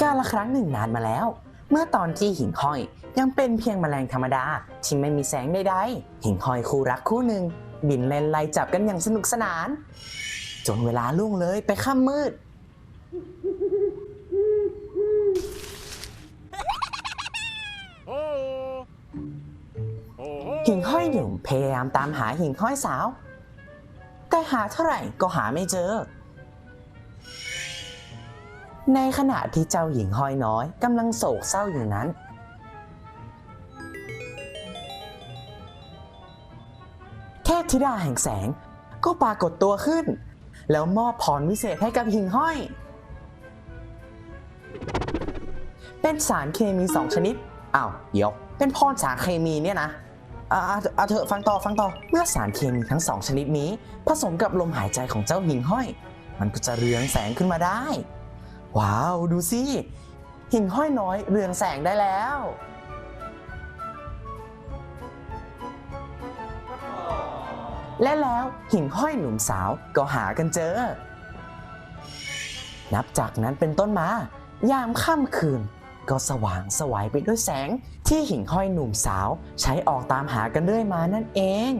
กาละครั้งหนึ่งนานมาแล้ว เมื่อตอนที่หิ่งห้อยยังเป็นเพียงแมลงธรรมดาที่ไม่มีแสงใดๆ หิ่งห้อยคู่รักคู่หนึ่ง บินเล่นไล่จับกันอย่างสนุกสนาน จนเวลาล่วงเลยไปค่ำมืด หิ่งห้อยหนุ่มพยายามตามหาหิ่งห้อยสาว แต่หาเท่าไหร่ก็หาไม่เจอ ในขณะที่เจ้าหญิงห้อยน้อยกำลังโศกเศร้าอยู่นั้น เทพธิดาแห่งแสงก็ปรากฏตัวขึ้น แล้วมอบพรวิเศษให้กับหิ่งห้อย เป็นสารเคมีสองชนิดอ้าวเดี๋ยว เป็นพรสารเคมีเนี่ยนะอาอ่าอ่าเถอะฟังต่อฟังต่อ เมื่อสารเคมีทั้งสองชนิดนี้ ผสมกับลมหายใจของเจ้าหิ่งห้อย มันก็จะเรืองแสงขึ้นมาได้ ว้าว ดูสิ หิ่งห้อยน้อยเรืองแสงได้แล้ว และแล้วหิ่งห้อยหนุ่มสาวก็หากันเจอ นับจากนั้นเป็นต้นมา ยามค่ำคืน ก็สว่างสวัยไปด้วยแสงที่หิ่งห้อยหนุ่มสาวใช้ออกตามหากันเรื่อยมานั่นเอง